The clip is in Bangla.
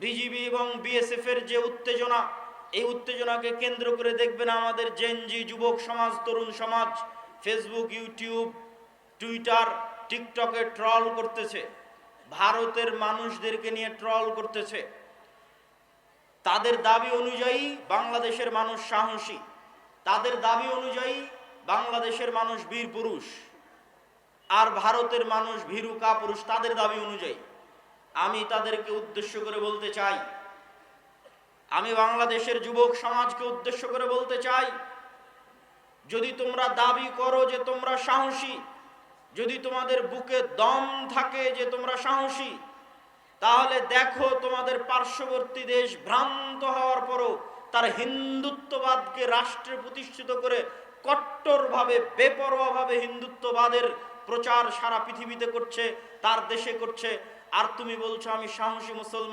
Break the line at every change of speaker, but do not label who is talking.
বিজিবি এবং বিএসএফ এর যে উত্তেজনা, এই উত্তেজনাকে কেন্দ্র করে দেখবেন আমাদের জেনজি যুবক সমাজ, তরুণ সমাজ ফেসবুক ইউটিউব টুইটার টিকটকে ট্রল করতেছে। ভারতের মানুষদেরকে নিয়ে ট্রল করতেছে। তাদের দাবি অনুযায়ী বাংলাদেশের মানুষ সাহসী। তাদের দাবি অনুযায়ী বাংলাদেশের মানুষ বীর পুরুষ। আর ভারতের মানুষ ভীরু কাপুরুষ, তাদের দাবি অনুযায়ী। আমি তাদেরকে উদ্দেশ্য করে বলতে চাই। আমি বাংলাদেশের যুবক সমাজকে উদ্দেশ্য করে বলতে চাই, যদি তোমরা দাবি করো যে তোমরা সাহসী, যদি তোমাদের বুকে দম থাকে যে তোমরা সাহসী, তাহলে দেখো তোমাদের পার্শ্ববর্তী দেশ ভ্রান্ত হওয়ার পরও তার হিন্দুত্ববাদকে রাষ্ট্রে প্রতিষ্ঠিত করে কট্টরভাবে, বেপরোয়াভাবে হিন্দুত্ববাদের প্রচার সারা পৃথিবীতে করছে, তার দেশে করছে। আর তুমি বলছো আমি সাহসী মুসলমান।